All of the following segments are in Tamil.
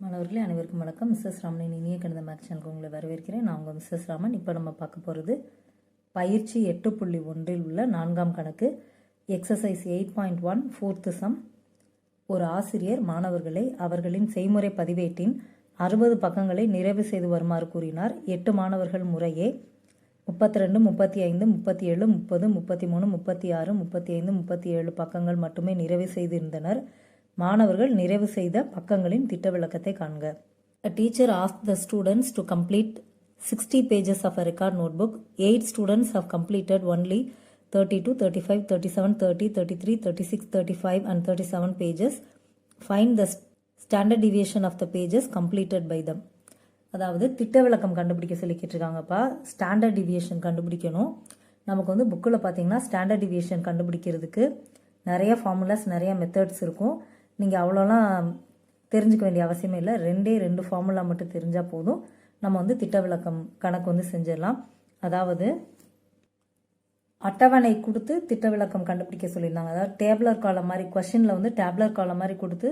மாணவர்களே அனைவருக்கும் வணக்கம். மிஸ்ஸஸ் ராமனின் இனிய கணித மேக்ஸ் சேனலுக்கு உங்களை வரவேற்கிறேன். நான் உங்கள் மிஸ்ஸஸ் ராமன். இப்போ நம்ம பார்க்க போகிறது பயிற்சி எட்டு புள்ளி ஒன்றில் உள்ள நான்காம் கணக்கு. Exercise eight point one fourth sum ஒரு ஆசிரியர் மாணவர்களை அவர்களின் செய்முறை பதிவேட்டின் அறுபது பக்கங்களை நிறைவு செய்து வருமாறு கூறினார். எட்டு மாணவர்கள் முறையே முப்பத்தி ரெண்டு முப்பத்தி ஐந்து முப்பத்தி ஏழு முப்பது முப்பத்தி மூணு முப்பத்தி ஆறு முப்பத்தி ஐந்து முப்பத்தி ஏழு பக்கங்கள் மட்டுமே நிறைவு செய்திருந்தனர். மாணவர்கள் நிறைவு செய்த பக்கங்களின் திட்ட விளக்கத்தை காண்க. A teacher ask the students to complete sixty pages of a record note book eight students of completed only thirty two thirty five thirty seven thirty thirty three thirty six thirty five and thirty seven pages find the standard deviation of the pages completed by them அதாவது திட்ட விளக்கம் கண்டுபிடிக்க சொல்லி கேட்டிருக்காங்கப்பா. ஸ்டாண்டர்ட் டிவியேஷன் கண்டுபிடிக்கணும். நமக்கு வந்து புக்கில் பார்த்தீங்கன்னா ஸ்டாண்டர்ட் டிவியேஷன் கண்டுபிடிக்கிறதுக்கு நிறைய ஃபார்முலாஸ் நிறைய மெத்தட்ஸ் இருக்கும். நீங்கள் அவ்வளோலாம் தெரிஞ்சுக்க வேண்டிய அவசியமே இல்லை. ரெண்டே ரெண்டு ஃபார்முலா மட்டும் தெரிஞ்சால் போதும். நம்ம வந்து திட்ட விளக்கம் கணக்கு வந்து செஞ்சிடலாம். அதாவது அட்டவணை கொடுத்து திட்ட விளக்கம் கண்டுபிடிக்க சொல்லியிருந்தாங்க. அதாவது டேப்லர் காலம் மாதிரி கொஷினில் வந்து டேப்லர் காலம் மாதிரி கொடுத்து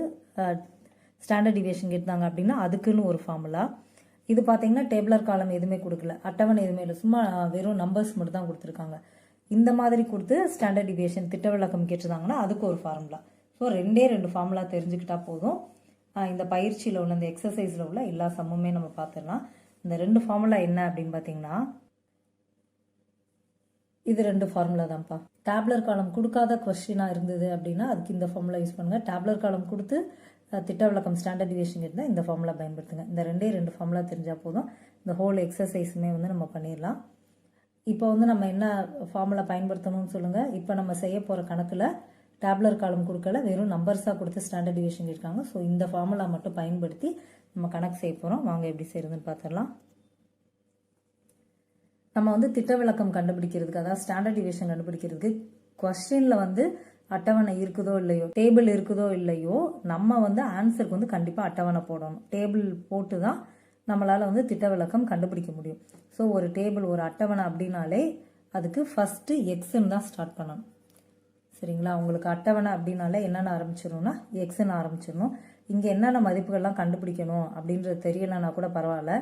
ஸ்டாண்டர்ட் டிவியேஷன் கேட்டாங்க அப்படின்னா அதுக்குன்னு ஒரு ஃபார்முலா இது பார்த்தீங்கன்னா டேபிளர் காலம் எதுவுமே கொடுக்கல. அட்டவணை எதுவுமே இல்லை. சும்மா வெறும் நம்பர்ஸ் மட்டும் தான் கொடுத்துருக்காங்க. இந்த மாதிரி கொடுத்து ஸ்டாண்டர்ட் டிவியேஷன் திட்ட விளக்கம் கேட்டிருந்தாங்கன்னா அதுக்கு ஒரு ஃபார்முலா ஸோ ரெண்டே ரெண்டு ஃபார்முலா தெரிஞ்சுக்கிட்டா போதும். இந்த பயிற்சியில் உள்ள இந்த எக்ஸசைஸில் உள்ள எல்லா சம்முமே நம்ம பார்த்துடலாம் இந்த ரெண்டு ஃபார்முலா என்ன அப்படின்னு பார்த்தீங்கன்னா இது ரெண்டு ஃபார்முலா தான்ப்பா. டேப்லர் காலம் கொடுக்காத கொஸ்டினாக இருந்தது அப்படின்னா அதுக்கு இந்த ஃபார்முலா யூஸ் பண்ணுங்கள் டேப்லர் காலம் கொடுத்து திட்ட விளக்கம் ஸ்டாண்டர்ட் டிவியேஷன் இருந்தால் இந்த ஃபார்முலா பயன்படுத்துங்க. இந்த ரெண்டே ரெண்டு ஃபார்முலா தெரிஞ்சால் போதும். இந்த ஹோல் எக்ஸசைஸுமே வந்து நம்ம பண்ணிடலாம். இப்போ வந்து நம்ம என்ன ஃபார்முலா பயன்படுத்தணும்னு சொல்லுங்கள் இப்போ நம்ம செய்ய போகிற கணக்கில் டேப்லர் காலம் கொடுக்கல வெறும் நம்பர்ஸாக கொடுத்து ஸ்டாண்டர்ட் டிவிஷன் இருக்காங்க ஸோ இந்த ஃபார்முலா மட்டும் பயன்படுத்தி நம்ம கணக்கு செய்ய போகிறோம் வாங்க எப்படி செய்யறதுன்னு பார்த்துடலாம். நம்ம வந்து திட்ட விளக்கம் கண்டுபிடிக்கிறதுக்கு அதாவது ஸ்டாண்டர்ட் டிவிஷன் கண்டுபிடிக்கிறதுக்கு கொஸ்டினில் வந்து அட்டவணை இருக்குதோ இல்லையோ டேபிள் இருக்குதோ இல்லையோ நம்ம வந்து ஆன்சருக்கு வந்து கண்டிப்பாக அட்டவணை போடணும். டேபிள் போட்டு தான் நம்மளால் வந்து திட்ட விளக்கம் கண்டுபிடிக்க முடியும். ஸோ ஒரு டேபிள் ஒரு அட்டவணை அப்படின்னாலே அதுக்கு ஃபஸ்ட்டு எக்ஸ்எம் தான் ஸ்டார்ட் பண்ணணும். சரிங்களா? உங்களுக்கு அட்டவணை அப்படின்னால என்னென்ன ஆரம்பிச்சிடணும்னா எக்ஸ்ன்னு ஆரம்பிச்சிடணும். இங்கே என்னென்ன மதிப்புகள்லாம் கண்டுபிடிக்கணும் அப்படின்றது தெரியலைன்னா கூட பரவாயில்ல.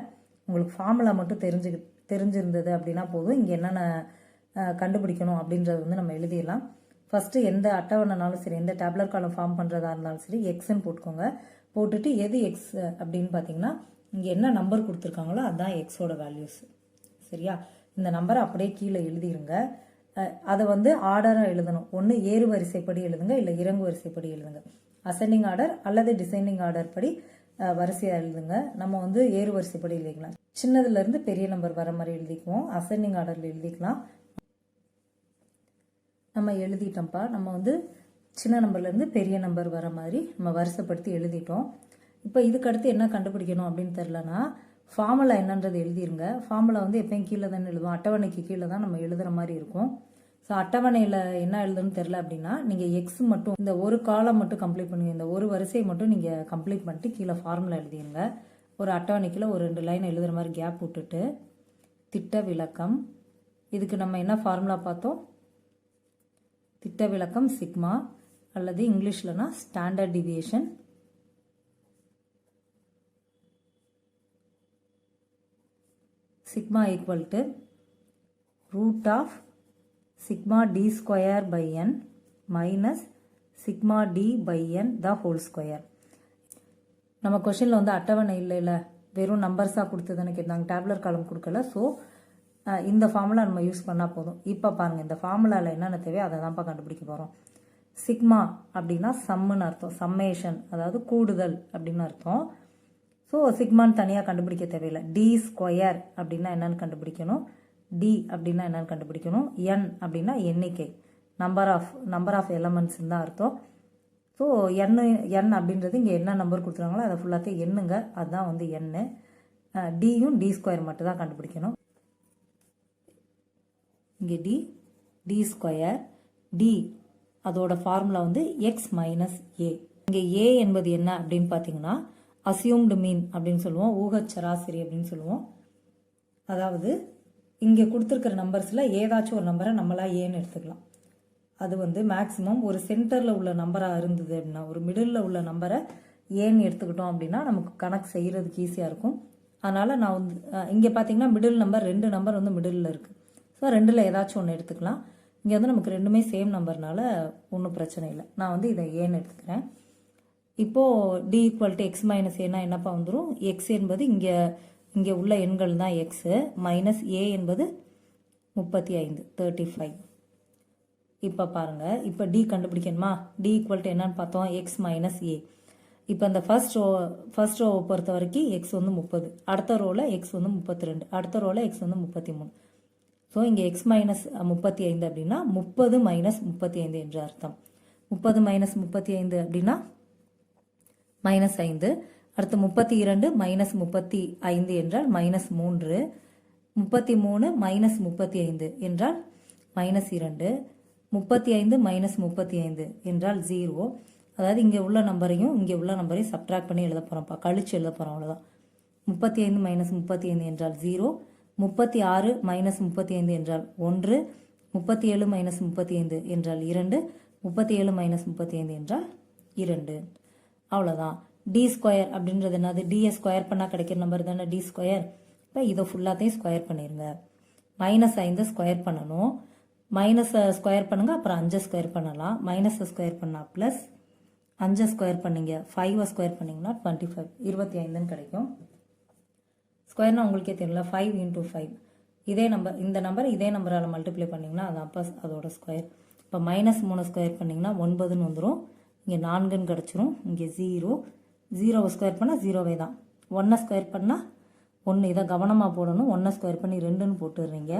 உங்களுக்கு ஃபார்முலா மட்டும் தெரிஞ்சு தெரிஞ்சிருந்தது அப்படின்னா போதும். இங்கே என்னென்ன கண்டுபிடிக்கணும் அப்படின்றது வந்து நம்ம எழுதிடலாம். ஃபஸ்ட்டு எந்த அட்டவணைனாலும் சரி எந்த டேப்லர் காலம் ஃபார்ம் பண்ணுறதா இருந்தாலும் சரி எக்ஸ்ன்னு போட்டுக்கோங்க. போட்டுட்டு எது எக்ஸ் அப்படின்னு பார்த்தீங்கன்னா இங்கே என்ன நம்பர் கொடுத்துருக்காங்களோ அதுதான் எக்ஸோட வேல்யூஸ் சரியா? இந்த நம்பரை அப்படியே கீழே எழுதிருங்க. அதை வந்து ஆர்டராக எழுதணும். ஒன்று ஏறு வரிசைப்படி எழுதுங்க இல்லை இறங்கு வரிசைப்படி எழுதுங்க. அசெண்டிங் ஆர்டர் அல்லது டிசைனிங் ஆர்டர் படி வரிசையாக எழுதுங்க. நம்ம வந்து ஏறு வரிசைப்படி எழுதிக்கலாம். சின்னதுலேருந்து பெரிய நம்பர் வர மாதிரி எழுதிக்குவோம். அசெண்டிங் ஆர்டரில் எழுதிக்கலாம். நம்ம எழுதிட்டோம்ப்பா. நம்ம வந்து சின்ன நம்பர்லேருந்து பெரிய நம்பர் வர மாதிரி நம்ம வரிசைப்படுத்தி எழுதிட்டோம். இப்போ இதுக்கு அடுத்து என்ன கண்டுபிடிக்கணும் அப்படின்னு தெரிலனா ஃபார்முலா என்னன்றது எழுதிருங்க. ஃபார்முலா வந்து எப்பயும் கீழே தானே எழுதுவோம். அட்டவணைக்கு கீழே தான் நம்ம எழுதுகிற மாதிரி இருக்கும். ஸோ அட்டவணையில் என்ன எழுதுன்னு தெரில அப்படின்னா நீங்கள் எக்ஸ் மட்டும் இந்த ஒரு காலம் மட்டும் கம்ப்ளீட் பண்ணுவீங்க இந்த ஒரு வரிசையை மட்டும் நீங்கள் கம்ப்ளீட் பண்ணிட்டு கீழே ஃபார்முலா எழுதிருங்க. ஒரு அட்டவணைக்குள்ள ஒரு ரெண்டு லைன் எழுதுகிற மாதிரி கேப் விட்டுட்டு திட்ட விளக்கம் இதுக்கு நம்ம என்ன ஃபார்முலா பார்த்தோம்? திட்ட விளக்கம் சிக்மா அல்லது இங்கிலீஷ்லனா standard deviation sigma equal to root of sigma D square by N minus sigma D by N the whole square நம்ம கொஷனில் வந்து அட்டவணை இல்லை இல்லை வெறும் நம்பர்ஸாக கொடுத்ததுன்னு கேட்டாங்க. டேப்லர் காலம் கொடுக்கல. ஸோ இந்த ஃபார்முலா நம்ம யூஸ் பண்ணால் போதும். இப்போ பாருங்கள் இந்த ஃபார்முலாவில் என்னென்ன தேவையோ அதை தான்ப்பா கண்டுபிடிக்க போகிறோம் சிக்மா அப்படின்னா சம்முன்னு அர்த்தம். சம்மேஷன் அதாவது கூடுதல் அப்படின்னு அர்த்தம். ஸோ சிக்மான்னு தனியாக கண்டுபிடிக்க தேவையில்லை. டி ஸ்கொயர் அப்படின்னா என்னன்னு கண்டுபிடிக்கணும். டி அப்படின்னா என்னன்னு கண்டுபிடிக்கணும். என் அப்படின்னா எண்ணிக்கை நம்பர் ஆஃப் நம்பர் ஆஃப் எலமெண்ட்ஸ்னு தான் அர்த்தம். ஸோ என் என் அப்படின்றது இங்கே என்ன நம்பர் கொடுத்துருக்காங்களோ அதை ஃபுல்லாத்தையும் எண்ணுங்க அதுதான் வந்து எண்ணு டியும் டி ஸ்கொயர் மட்டும் தான் கண்டுபிடிக்கணும். இங்கே டி டி ஸ்கொயர் டி அதோட ஃபார்முலா வந்து எக்ஸ் மைனஸ் ஏ இங்கே ஏ என்பது என்ன அப்படின்னு பார்த்தீங்கன்னா அசியூம்டு மீன் அப்படின்னு சொல்லுவோம். ஊக சராசரி அப்படின்னு சொல்லுவோம். அதாவது இங்கே கொடுத்துருக்கிற நம்பர்ஸில் ஏதாச்சும் ஒரு நம்பரை நம்மளா ஏன்னு எடுத்துக்கலாம். அது வந்து மேக்ஸிமம் ஒரு சென்டரில் உள்ள நம்பராக இருந்தது அப்படின்னா ஒரு மிடில் உள்ள நம்பரை ஏன்னு எடுத்துக்கிட்டோம் அப்படின்னா நமக்கு கணக்கு செய்கிறதுக்கு ஈஸியாக இருக்கும். அதனால் நான் வந்து இங்கே பார்த்தீங்கன்னா மிடில் நம்பர் ரெண்டு நம்பர் வந்து மிடில் இருக்குது ஸோ ரெண்டில் ஏதாச்சும் ஒன்று எடுத்துக்கலாம். இங்கே வந்து நமக்கு ரெண்டுமே சேம் நம்பர்னால ஒன்றும் பிரச்சனை இல்லை. நான் வந்து இதை ஏன்னு எடுத்துக்கிறேன். இப்போது D equal to X minus ஏன்னா என்னப்பா வந்துடும் எக்ஸ் என்பது இங்கே இங்கே உள்ள எண்கள் தான் எக்ஸு மைனஸ் ஏ என்பது முப்பத்தி ஐந்து தேர்ட்டி ஃபைவ் இப்போ பாருங்கள் இப்போ டி கண்டுபிடிக்கணுமா? டி ஈக்குவல் டு என்னன்னு பார்த்தோம். எக்ஸ் மைனஸ் ஏ இப்போ இந்த ஃபர்ஸ்ட் ரோ ஃபர்ஸ்ட் ரோவை பொறுத்த வரைக்கும் எக்ஸ் வந்து முப்பது. அடுத்த ரோவில் எக்ஸ் வந்து முப்பத்தி ரெண்டு அடுத்த ரோவில் எக்ஸ் வந்து முப்பத்தி மூணு. ஸோ இங்கே எக்ஸ் மைனஸ் முப்பத்தி ஐந்து அப்படின்னா முப்பது மைனஸ் முப்பத்தி ஐந்து என்று அர்த்தம். முப்பது மைனஸ் முப்பத்தி ஐந்து அப்படின்னா மைனஸ் ஐந்து. அடுத்து முப்பத்தி இரண்டு மைனஸ் முப்பத்தி ஐந்து என்றால் மைனஸ் மூன்று. முப்பத்தி மூணு மைனஸ் முப்பத்தி ஐந்து என்றால் மைனஸ் இரண்டு. முப்பத்தி ஐந்து மைனஸ் முப்பத்தி ஐந்து என்றால் ஜீரோ அதாவது இங்கே உள்ள நம்பரையும் இங்கே உள்ள நம்பரையும் சப்ட்ராக்ட் பண்ணி எழுத போகிறோம்ப்பா கழிச்சு எழுத போகிறோம் அவ்வளோதான் முப்பத்தி ஐந்து மைனஸ் முப்பத்தி ஐந்து என்றால் ஜீரோ முப்பத்தி ஆறு மைனஸ் முப்பத்தி ஐந்து என்றால் ஒன்று. முப்பத்தி ஏழு மைனஸ் முப்பத்தி ஐந்து என்றால் இரண்டு. முப்பத்தி ஏழு மைனஸ் முப்பத்தி ஐந்து என்றால் இரண்டு. அவ்வளோதான் டி ஸ்கொயர் அப்படின்றது என்னது? டியை ஸ்கொயர் பண்ணால் கிடைக்கிற நம்பர் தானே? டி ஸ்கொயர் இப்போ இதை ஃபுல்லாத்தையும் ஸ்கொயர் பண்ணிடுங்க மைனஸ் ஐந்து ஸ்கொயர் பண்ணணும். மைனஸை ஸ்கொயர் பண்ணுங்கள் அப்புறம் அஞ்சை ஸ்கொயர் பண்ணலாம். மைனஸை ஸ்கொயர் பண்ணால் ப்ளஸ் அஞ்சை ஸ்கொயர் பண்ணீங்க. ஃபைவை ஸ்கொயர் பண்ணிங்கன்னா டுவெண்ட்டி ஃபைவ் இருபத்தி ஐந்துன்னு கிடைக்கும் ஸ்கொயர்னால் உங்களுக்கே தெரியல. ஃபைவ் இன்டூ ஃபைவ் இதே நம்பர் இந்த நம்பர் இதே நம்பரால் மல்டிப்ளை பண்ணிங்கன்னா அது அப்போ அதோட ஸ்கொயர் இப்போ மைனஸ் மூணு ஸ்கொயர் பண்ணிங்கன்னா ஒன்பதுன்னு வந்துடும் இங்கே நான்குன்னு கிடச்சிரும். இங்கே ஜீரோ ஜீரோவை ஸ்கொயர் பண்ணால் ஜீரோவே தான். ஒன்றை ஸ்கொயர் பண்ணால் ஒன்று இதை கவனமாக போடணும். ஒன்றை ஸ்கொயர் பண்ணி ரெண்டுன்னு போட்டுடுறீங்க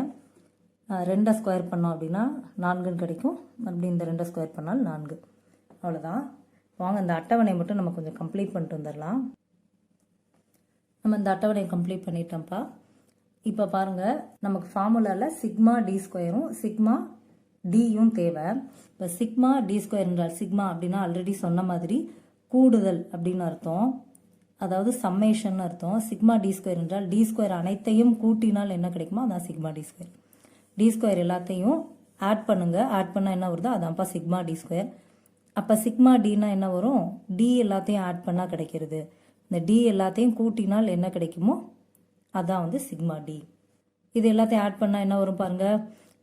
ரெண்டை ஸ்கொயர் பண்ணோம் அப்படின்னா நான்குன்னு கிடைக்கும். மறுபடியும் இந்த ரெண்டை ஸ்கொயர் பண்ணால் நான்கு. அவ்வளோதான் வாங்க இந்த அட்டவணை மட்டும் நம்ம கொஞ்சம் கம்ப்ளீட் பண்ணிட்டு வந்துடலாம். நம்ம இந்த அட்டவணையை கம்ப்ளீட் பண்ணிட்டோம்ப்பா. இப்போ பாருங்கள் நமக்கு ஃபார்முலாவில் சிக்மா டி ஸ்கொயரும் சிக்மா டியும் தேவை. இப்போ சிக்மா டி ஸ்கொயர் என்றால் சிக்மா அப்படின்னா ஆல்ரெடி சொன்ன மாதிரி கூடுதல் அப்படின்னு அர்த்தம். அதாவது சம்மேஷன் அர்த்தம். சிக்மா டி ஸ்கொயர் என்றால் டி ஸ்கொயர் அனைத்தையும் கூட்டினால் என்ன கிடைக்குமோ அதான் sigma D square D square எல்லாத்தையும் ஆட் பண்ணுங்க. ஆட் பண்ணால் என்ன வருதோ அதான்ப்பா சிக்மா டி ஸ்கொயர் அப்போ சிக்மா டினா என்ன வரும்? டி எல்லாத்தையும் ஆட் பண்ணால் கிடைக்கிறது. இந்த டி எல்லாத்தையும் கூட்டினால் என்ன கிடைக்குமோ அதான் வந்து சிக்மா டி இது எல்லாத்தையும் ஆட் பண்ணால் என்ன வரும் பாருங்கள்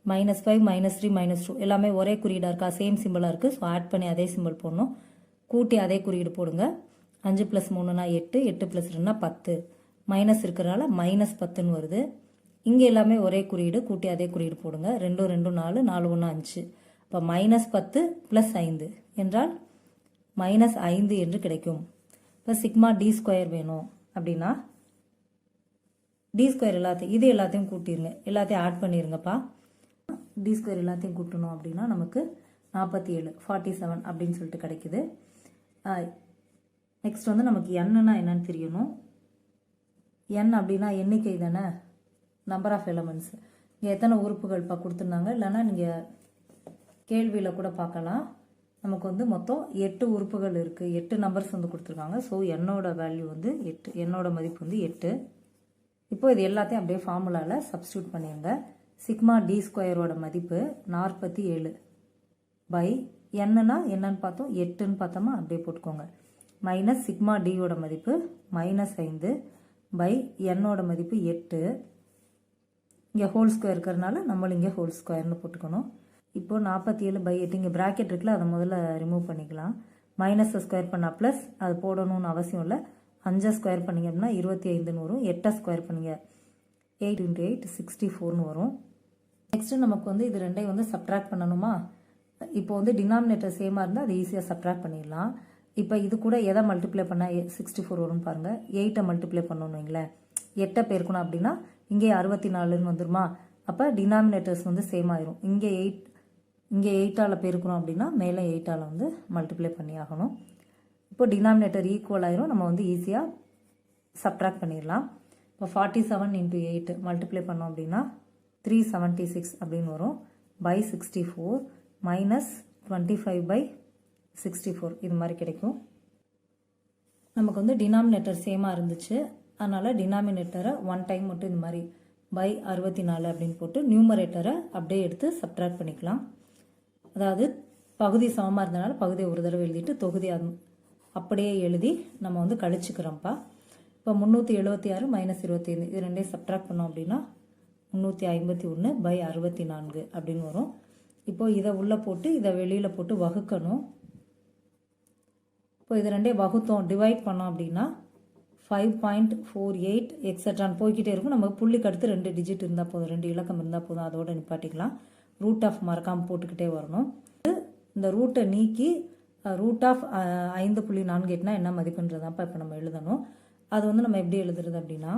minus five minus three minus two எல்லாமே ஒரே குறியீடாக இருக்கா? சேம் சிம்பிளாக இருக்குது ஸோ ஆட் பண்ணி அதே சிம்பிள் போடணும். கூட்டி அதே குறியீடு போடுங்க. அஞ்சு ப்ளஸ் மூணுனா எட்டு எட்டு ப்ளஸ் ரெண்டுனா பத்து. மைனஸ் இருக்கிறனால மைனஸ் பத்துன்னு வருது. இங்கே எல்லாமே ஒரே குறியீடு. கூட்டி அதே குறியீடு போடுங்க. ரெண்டும் ரெண்டும் நாலு நாலு ஒன்று அஞ்சு. இப்போ மைனஸ் பத்து ப்ளஸ் ஐந்து என்றால் மைனஸ் ஐந்து என்று கிடைக்கும். இப்போ சிக்மா டி ஸ்கொயர் வேணும் அப்படின்னா டி ஸ்கொயர் எல்லாத்தையும் இது எல்லாத்தையும் கூட்டிருங்க. எல்லாத்தையும் ஆட் பண்ணிருங்கப்பா. டி ஸ்கொயர் எல்லாத்தையும் கூட்டணும் அப்படின்னா நமக்கு நாற்பத்தி ஏழு ஃபார்ட்டி செவன் அப்படின்னு சொல்லிட்டு கிடைக்குது. நெக்ஸ்ட் வந்து நமக்கு என்னன்னா என்னன்னு தெரியணும். என் அப்படின்னா எண்ணிக்கை தானே? நம்பர் ஆஃப் எலமெண்ட்ஸ் இங்கே எத்தனை உறுப்புகள் இப்போ கொடுத்துருந்தாங்க? இல்லைன்னா நீங்கள் கேள்வியில் கூட பார்க்கலாம். நமக்கு வந்து மொத்தம் எட்டு உறுப்புகள் இருக்குது எட்டு நம்பர்ஸ் வந்து கொடுத்துருக்காங்க. ஸோ என்னோட வேல்யூ வந்து எட்டு என்னோட மதிப்பு வந்து எட்டு. இப்போ இது எல்லாத்தையும் அப்படியே ஃபார்முலாவில் சப்ஸ்டியூட் பண்ணிடுங்க சிக்மா டி ஸ்கொயரோட மதிப்பு நாற்பத்தி ஏழு பை என்னன்னா என்னன்னு பார்த்தோம்? எட்டுன்னு பார்த்தோமா? அப்படியே போட்டுக்கோங்க. மைனஸ் சிக்மா டியோட மதிப்பு மைனஸ் ஐந்து பை என்னோட மதிப்பு எட்டு. இங்கே ஹோல் ஸ்கொயர் இருக்கிறனால நம்மளும் இங்கே ஹோல் ஸ்கொயர்னு போட்டுக்கணும். இப்போது நாற்பத்தி ஏழு பை எட்டு இங்கே ப்ராக்கெட் இருக்குல்ல அதை முதல்ல ரிமூவ் பண்ணிக்கலாம். மைனஸை ஸ்கொயர் பண்ணால் ப்ளஸ் அது போடணும்னு அவசியம் இல்லை. அஞ்சை ஸ்கொயர் பண்ணிங்க அப்படின்னா இருபத்தி ஐந்துன்னு வரும். எட்டை ஸ்கொயர் பண்ணிங்க. எயிட் இன்ட்டு எயிட் சிக்ஸ்டி ஃபோர்னு வரும். நெக்ஸ்ட்டு நமக்கு வந்து இது ரெண்டையும் வந்து சப்ட்ராக்ட் பண்ணணுமா? இப்போ வந்து டினாமினேட்டர் சேமாக இருந்தால் அது ஈஸியாக சப்ட்ராக்ட் பண்ணிடலாம். இப்போ இது கூட எதை மல்டிப்ளை பண்ணால் சிக்ஸ்டி ஃபோர் வரும்னு பாருங்கள் எயிட்டை மல்டிப்ளை பண்ணணும் வைங்களேன். எட்டை பெருக்கணும் அப்படின்னா இங்கே அறுபத்தி நாலுன்னு வந்துருமா? அப்போ டினாமினேட்டர்ஸ் வந்து சேம் ஆயிரும். இங்கே எயிட் இங்கே எயிட்டால் பெருக்கணும் அப்படின்னா மேலே எயிட்டால் வந்து மல்டிப்ளை பண்ணி ஆகணும். இப்போ டினாமினேட்டர் ஈக்குவல் ஆயிரும். நம்ம வந்து ஈஸியாக சப்ட்ராக்ட் பண்ணிடலாம். இப்போ forty seven into eight multiply பண்ணோம் அப்படின்னா த்ரீ செவன்ட்டி சிக்ஸ் அப்படின்னு வரும். By sixty four minus twenty five by sixty four இது மாதிரி கிடைக்கும். நமக்கு வந்து டினாமினேட்டர் சேமாக இருந்துச்சு. அதனால் டினாமினேட்டரை ஒன் டைம் மட்டும் இந்த மாதிரி பை அறுபத்தி நாலு அப்படின்னு போட்டு நியூமரேட்டரை அப்படியே எடுத்து சப்ட்ராக்ட் பண்ணிக்கலாம். அதாவது பகுதி சமமாக இருந்தனால பகுதியை ஒரு தடவை எழுதிட்டு தொகுதி அப்படியே எழுதி நம்ம வந்து கழிச்சுக்கிறோம்ப்பா. இப்போ முந்நூற்றி எழுபத்தி ஆறு மைனஸ் இருபத்தி ஐந்து. இது ரெண்டையும் சப்ட்ராக்ட் பண்ணோம் அப்படின்னா முந்நூற்றி ஐம்பத்தி ஒன்று பை அறுபத்தி நான்கு அப்படின்னு வரும். இப்போது இதை உள்ளே போட்டு இதை வெளியில் போட்டு வகுக்கணும். இப்போ இது ரெண்டே வகுத்தோம். டிவைட் பண்ணோம் அப்படின்னா ஃபைவ் பாயிண்ட் ஃபோர் எயிட் எக்ஸட்ரான் போய்கிட்டே இருக்கும். நமக்கு புள்ளிக்கு அடுத்து ரெண்டு டிஜிட் இருந்தால் போதும். ரெண்டு இலக்கம் இருந்தால் போதும். அதோட நிப்பாட்டிக்கலாம். ரூட் ஆஃப் மறக்காமல் போட்டுக்கிட்டே வரணும். இந்த ரூட்டை நீக்கி ரூட் ஆஃப் ஐந்து புள்ளி நான்கு எட்டுனா என்ன மதிப்புன்றதாப்பா இப்போ நம்ம எழுதணும். அது வந்து நம்ம எப்படி எழுதுறது அப்படின்னா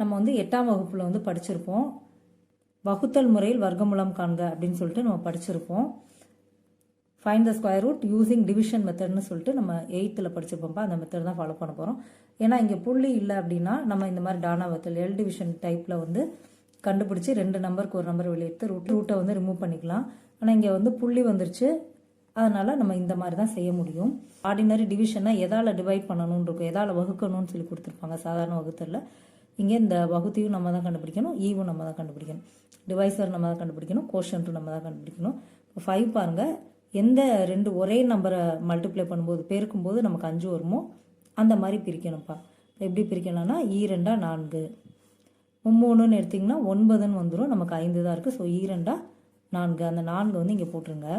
நம்ம வந்து எட்டாம் வகுப்பில் வந்து படிச்சிருப்போம். வகுத்தல் முறையில் வர்க்கமூலம் காண்க அப்படின்னு சொல்லிட்டு நம்ம படிச்சிருப்போம். Find the square root using division மெத்தட்னு சொல்லிட்டு நம்ம எயித்தில் படிச்சிருப்போம்ப்பா. அந்த மெத்தட் தான் ஃபாலோ பண்ண போகிறோம் ஏன்னா இங்கே புள்ளி இல்லை அப்படின்னா நம்ம இந்த மாதிரி டானா வத்தல் எல் டிவிஷன் டைப்பில் வந்து கண்டுபிடிச்சி ரெண்டு நம்பருக்கு ஒரு நம்பர் வெளியெடுத்து ரூட் ரூட்டை வந்து ரிமூவ் பண்ணிக்கலாம். ஆனால் இங்கே வந்து புள்ளி வந்துருச்சு. அதனால் நம்ம இந்த மாதிரி தான் செய்ய முடியும். ஆர்டினரி டிவிஷனை எதால் டிவைட் பண்ணணும்னு இருக்கும் எதால் வகுக்கணும்னு சொல்லி கொடுத்துருப்பாங்க சாதாரண வகுத்தலில். இங்கே இந்த வகுத்தியும் நம்ம தான் கண்டுபிடிக்கணும் ஈவும் நம்ம தான் கண்டுபிடிக்கணும். டிவைசர் நம்ம தான் கண்டுபிடிக்கணும் கோஷன்ட்டும் நம்ம தான் கண்டுபிடிக்கணும். இப்போ ஃபைவ் பாருங்கள் எந்த ரெண்டு ஒரே நம்பரை மல்டிப்ளை பண்ணும்போது பெருக்கும்போது நமக்கு அஞ்சு வருமோ? அந்த மாதிரி பிரிக்கணும்ப்பா. எப்படி பிரிக்கணும்னா ஈரெண்டா e நான்கு. மும்மூணுன்னு எடுத்திங்கன்னா ஒன்பதுன்னு வந்துடும் நமக்கு ஐந்து தான் இருக்குது ஸோ ஈரெண்டா e நான்கு. அந்த நான்கு வந்து இங்கே போட்டுருங்க.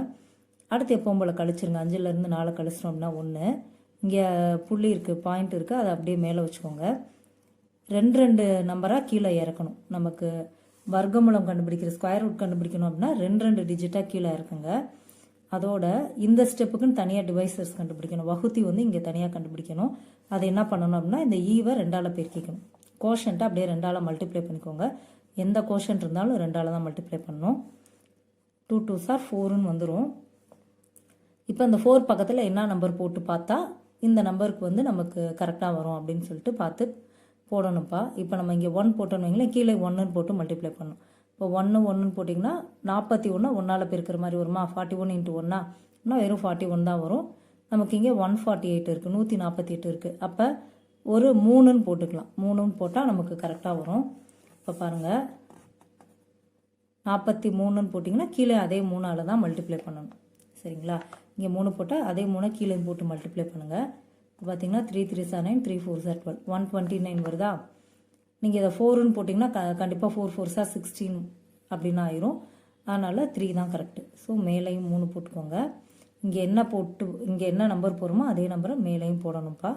அடுத்து எப்பவும் போல் கழிச்சிருங்க. அஞ்சுலேருந்து நாலு கழிச்சிட்டோம் அப்படின்னா ஒன்று இங்கே புள்ளி இருக்குது பாயிண்ட் இருக்குது அதை அப்படியே மேலே வச்சுக்கோங்க. ரெண்டு ரெண்டு நம்பராக கீழே இறக்கணும். நமக்கு வர்க்கமூலம் கண்டுபிடிக்கிற ஸ்கொயர் ரூட் கண்டுபிடிக்கணும் அப்படின்னா ரெண்டு ரெண்டு டிஜிட்டாக கீழே இறக்குங்க. அதோட இந்த ஸ்டெப்புக்குன்னு தனியாக டிவைசர்ஸ் கண்டுபிடிக்கணும். வகுத்தி வந்து இங்கே தனியாக கண்டுபிடிக்கணும். அதை என்ன பண்ணணும் அப்படின்னா இந்த e ஈவை ரெண்டால் பெருக்கிக்கணும். கோஷன்ட்டை அப்படியே ரெண்டால் மல்டிப்ளை பண்ணிக்கோங்க. எந்த கோஷன் இருந்தாலும் ரெண்டால் தான் மல்டிப்ளை பண்ணணும். டூ டூ சார் ஃபோருன்னு வந்துடும் இப்போ இந்த ஃபோர் பக்கத்தில் என்ன நம்பர் போட்டு பார்த்தா இந்த நம்பருக்கு வந்து நமக்கு கரெக்டாக வரும் அப்படின்னு சொல்லிட்டு பார்த்து போடணும்ப்பா. இப்போ நம்ம இங்கே ஒன் போட்டோன்னு வைங்களேன் கீழே ஒன்றுன்னு போட்டு மல்டிப்ளை பண்ணணும். இப்போ ஒன்று ஒன்றுன்னு போட்டிங்கன்னா நாற்பத்தி ஒன்று ஒன்றால் பெருக்கிற மாதிரி வருமா? ஃபார்ட்டி ஒன் இன்ட்டு ஒன்னா இன்னும் வெறும் ஃபார்ட்டி ஒன் தான் வரும். நமக்கு இங்கே ஒன் ஃபார்ட்டி எயிட் இருக்குது நூற்றி நாற்பத்தி எட்டு இருக்குது அப்போ ஒரு மூணுன்னு போட்டுக்கலாம். மூணுன்னு போட்டால் நமக்கு கரெக்டாக வரும். இப்போ பாருங்கள் நாற்பத்தி மூணுன்னு போட்டிங்கன்னா கீழே அதே மூணால் தான் மல்டிப்ளை பண்ணணும். சரிங்களா? இங்கே மூணு போட்டால் அதே மூணை கீழே போட்டு மல்டிப்ளை பண்ணுங்கள் இப்போ பார்த்தீங்கன்னா three three sir nine three four sir twelve one twenty nine வருதா? நீங்கள் இதை ஃபோருன்னு போட்டிங்கன்னா க கண்டிப்பாக ஃபோர் ஃபோர் சார் சிக்ஸ்டீன் அப்படின்னு ஆயிரும். அதனால் த்ரீ தான் கரெக்டு ஸோ மேலேயும் மூணு போட்டுக்கோங்க. இங்கே என்ன போட்டு இங்கே என்ன நம்பர் போடுறோமோ அதே நம்பரை மேலேயும் போடணும்ப்பா.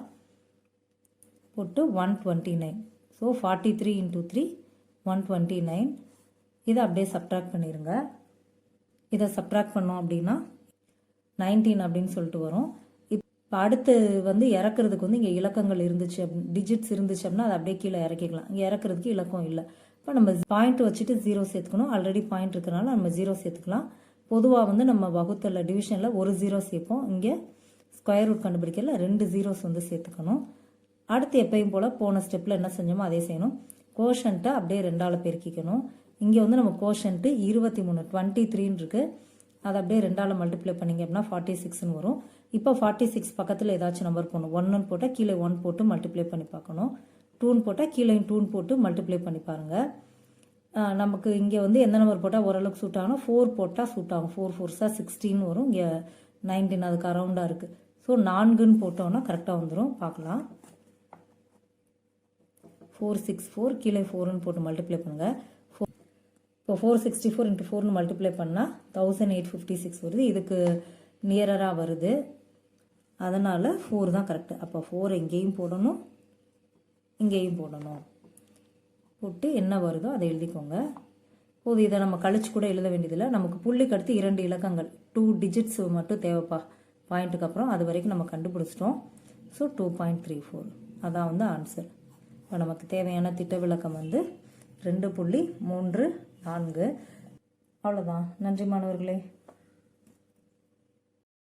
போட்டு one twenty nine so forty three into three one twenty nine இதை அப்படியே சப்ட்ராக்ட் பண்ணிடுங்க இதை சப்ட்ராக்ட் பண்ணோம் அப்படின்னா நைன்டீன் அப்படின்னு சொல்லிட்டு வரும். இப்போ அடுத்து வந்து இறக்குறதுக்கு வந்து இங்கே இலக்கங்கள் இருந்துச்சு டிஜிட்ஸ் இருந்துச்சு அப்படின்னா அதை அப்படியே கீழே இறக்கிக்கலாம். இங்கே இறக்குறதுக்கு இலக்கம் இல்லை. இப்போ நம்ம பாயிண்ட் வச்சுட்டு ஜீரோ சேர்த்துக்கணும். ஆல்ரெடி பாயிண்ட் இருக்கிறனால நம்ம ஜீரோ சேர்த்துக்கலாம். பொதுவாக வந்து நம்ம வகுத்தல டிவிஷனில் ஒரு ஜீரோ சேர்ப்போம். இங்கே ஸ்கொயர் ரூட் கண்டுபிடிக்கல ரெண்டு ஜீரோஸ் வந்து சேர்த்துக்கணும். அடுத்து எப்பயும் போல் போன ஸ்டெப்பில் என்ன செஞ்சோமோ அதே செய்யணும். கோஷன்ட்டை அப்படியே ரெண்டால் பெருக்கிக்கணும். இங்கே வந்து நம்ம கோஷன்ட்டு இருபத்தி மூணு டுவெண்ட்டி த்ரீன்னு இருக்குது அதை அப்படியே ரெண்டால் மல்டிப்ளை பண்ணிங்க அப்படின்னா ஃபார்ட்டி சிக்ஸ்னு வரும். இப்போ ஃபார்ட்டி சிக்ஸ் பக்கத்தில் ஏதாச்சும் நம்பர் போடணும். ஒன்றுன்னு போட்டால் கீழே ஒன் போட்டு மல்டிப்ளை பண்ணி பார்க்கணும். டூன் போட்டால் கீழே டூன் போட்டு மல்டிப்ளை பண்ணி பாருங்கள் நமக்கு இங்கே வந்து எந்த நம்பர் போட்டால் ஓரளவுக்கு சூட் ஆகணும்? ஃபோர் போட்டால் சூட் ஆகும். ஃபோர் ஃபோர்ஸாக சிக்ஸ்டீன் வரும். இங்கே நைன்டீன் அதுக்கு அரௌண்டாக இருக்குது ஸோ நான்குன்னு போட்டோம்னா கரெக்டாக வந்துடும் பார்க்கலாம். ஃபோர் சிக்ஸ் ஃபோர் கீழே ஃபோர்னு போட்டு மல்டிப்ளை பண்ணுங்கள் ஃபோர் இப்போ ஃபோர் சிக்ஸ்டி ஃபோர் இன்ட்டு ஃபோர்னு மல்டிப்ளை பண்ணால் தௌசண்ட் எயிட் ஃபிஃப்டி சிக்ஸ் வருது. இதுக்கு நியரராக வருது. அதனால் ஃபோர் தான் கரெக்டு அப்போ ஃபோர் எங்கேயும் போடணும் இங்கேயும் போடணும். போட்டு என்ன வருதோ அதை எழுதிக்கோங்க. போது இதை நம்ம கழிச்சு கூட எழுத வேண்டியதில்லை. நமக்கு புள்ளிக்கு அடுத்து இரண்டு இலக்கங்கள். டூ டிஜிட்ஸ் மட்டும் தேவைப்பா. பாயிண்ட்டுக்கு அப்புறம் அது வரைக்கும் நம்ம கண்டுபிடிச்சிட்டோம். So two point three four அதான் வந்து ஆன்சர் இப்போ நமக்கு தேவையான திட்ட விளக்கம் வந்து ரெண்டு புள்ளி மூன்று நான்கு. அவ்வளோதான் நன்றி மாணவர்களே.